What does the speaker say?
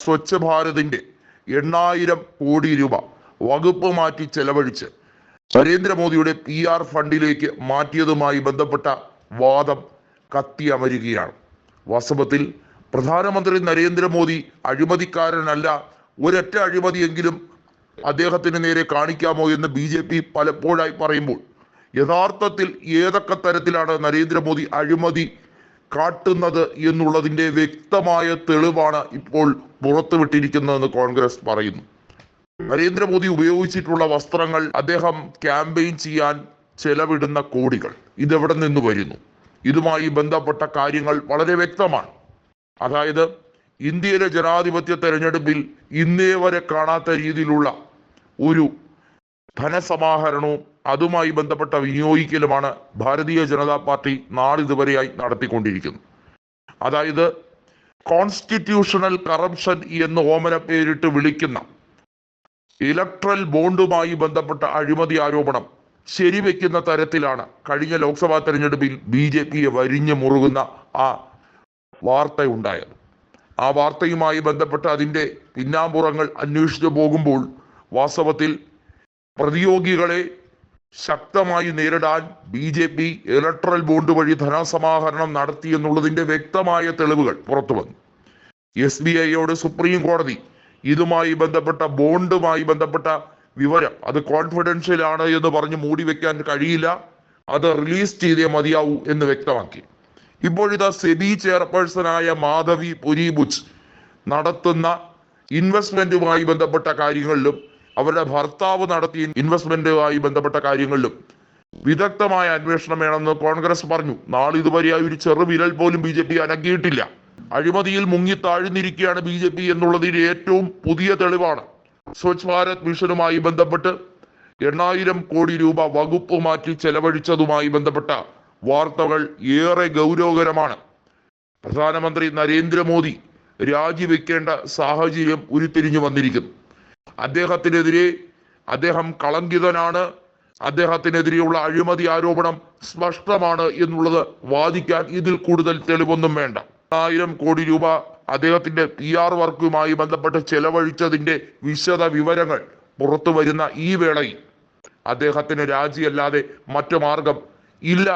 സ്വച്ഛ് ഭാരതിന്റെ എണ്ണായിരം കോടി രൂപ വകുപ്പ് മാറ്റി ചെലവഴിച്ച് നരേന്ദ്രമോദിയുടെ പി ആർ ഫണ്ടിലേക്ക് മാറ്റിയതുമായി ബന്ധപ്പെട്ട വാദം കത്തിയമരുകയാണ് വാസ്തവത്തിൽ പ്രധാനമന്ത്രി നരേന്ദ്രമോദി അഴിമതിക്കാരനല്ല ഒരൊറ്റ അഴിമതിയെങ്കിലും അദ്ദേഹത്തിന് നേരെ കാണിക്കാമോ എന്ന് ബി ജെ പി പലപ്പോഴായി പറയുമ്പോൾ യഥാർത്ഥത്തിൽ ഏതൊക്കെ തരത്തിലാണ് നരേന്ദ്രമോദി അഴിമതി കാട്ടുന്നത് എന്നുള്ളതിന്റെ വ്യക്തമായ തെളിവാണ് ഇപ്പോൾ പുറത്തുവിട്ടിരിക്കുന്നതെന്ന് കോൺഗ്രസ് പറയുന്നു. നരേന്ദ്രമോദി ഉപയോഗിച്ചിട്ടുള്ള വസ്ത്രങ്ങൾ അദ്ദേഹം ക്യാമ്പയിൻ ചെയ്യാൻ ചെലവിടുന്ന കോടികൾ ഇതെവിടെ നിന്ന് വരുന്നു? ഇതുമായി ബന്ധപ്പെട്ട കാര്യങ്ങൾ വളരെ വ്യക്തമാണ്. അതായത് ഇന്ത്യയിലെ ജനാധിപത്യ തെരഞ്ഞെടുപ്പിൽ ഇന്നേ വരെ കാണാത്ത രീതിയിലുള്ള ഒരു ധനസമാഹരണവും അതുമായി ബന്ധപ്പെട്ട വിനിയോഗിക്കലുമാണ് ഭാരതീയ ജനതാ പാർട്ടി നാളിതുവരെയായി നടത്തിക്കൊണ്ടിരിക്കുന്നത്. അതായത് കോൺസ്റ്റിറ്റ്യൂഷണൽ കറപ്ഷൻ എന്ന് ഓമന പേരിട്ട് വിളിക്കുന്ന ഇലക്ട്രൽ ബോണ്ടുമായി ബന്ധപ്പെട്ട അഴിമതി ആരോപണം ശരിവെക്കുന്ന തരത്തിലാണ് കഴിഞ്ഞ ലോക്സഭാ തെരഞ്ഞെടുപ്പിൽ ബി ജെ പിയെ വരിഞ്ഞു മുറുകുന്ന ആ വാർത്തയുണ്ടായത്. ആ വാർത്തയുമായി ബന്ധപ്പെട്ട് അതിന്റെ പിന്നാമ്പുറങ്ങൾ അന്വേഷിച്ചു പോകുമ്പോൾ വാസ്തവത്തിൽ പ്രതിയോഗികളെ ശക്തമായി നേരിടാൻ B J P electoral bond വഴി ധനസമാഹരണം നടത്തി എന്നുള്ളതിന്റെ വ്യക്തമായ തെളിവുകൾ പുറത്തു വന്നു എസ് ബി ഐയോട് സുപ്രീം കോടതി ഇതുമായി ബന്ധപ്പെട്ട ബോണ്ടുമായി ബന്ധപ്പെട്ട വിവരം അത് കോൺഫിഡൻഷ്യൽ ആണ് എന്ന് പറഞ്ഞ് മൂടി വെക്കാൻ കഴിയില്ല. അത് റിലീസ് ചെയ്തേ മതിയാവൂ എന്ന് വ്യക്തമാക്കി. ഇപ്പോഴിതാ സെബി ചെയർപേഴ്സണായ മാധവി പുരിബുച്ച് നടത്തുന്ന ഇൻവെസ്റ്റ്മെന്റുമായി ബന്ധപ്പെട്ട കാര്യങ്ങളിലും അവരുടെ ഭർത്താവ് നടത്തിയ ഇൻവെസ്റ്റ്മെന്റുമായി ബന്ധപ്പെട്ട കാര്യങ്ങളിലും വിദഗ്ധമായ അന്വേഷണം വേണമെന്ന് കോൺഗ്രസ് പറഞ്ഞു. നാളിതുവരെയായി ഒരു ചെറു വിരൽ പോലും ബി ജെ പി അനക്കിയിട്ടില്ല അഴിമതിയിൽ മുങ്ങി താഴ്ന്നിരിക്കുകയാണ് ബി ജെ പി എന്നുള്ളതിന്റെ ഏറ്റവും പുതിയ തെളിവാണ്. സ്വച്ഛ് ഭാരത് മിഷനുമായി ബന്ധപ്പെട്ട് എണ്ണായിരം കോടി രൂപ വകുപ്പ് മാറ്റി ചെലവഴിച്ചതുമായി ബന്ധപ്പെട്ട വാർത്തകൾ ഏറെ ഗൗരവകരമാണ്. പ്രധാനമന്ത്രി നരേന്ദ്രമോദി രാജിവെക്കേണ്ട സാഹചര്യം ഉരുത്തിരിഞ്ഞു വന്നിരിക്കുന്നു. അദ്ദേഹത്തിനെതിരെ അദ്ദേഹം കളങ്കിതനാണ്. അദ്ദേഹത്തിനെതിരെയുള്ള അഴിമതി ആരോപണം സ്പഷ്ടമാണ് എന്നുള്ളത് വാദിക്കാൻ ഇതിൽ കൂടുതൽ തെളിവൊന്നും വേണ്ട. ആയിരം കോടി രൂപ അദ്ദേഹത്തിന്റെ പി ആർ വർക്കുമായി ബന്ധപ്പെട്ട് ചെലവഴിച്ചതിന്റെ വിശദ വിവരങ്ങൾ പുറത്തു വരുന്ന ഈ വേളയിൽ അദ്ദേഹത്തിന് രാജിയല്ലാതെ മറ്റു മാർഗം ഇല്ല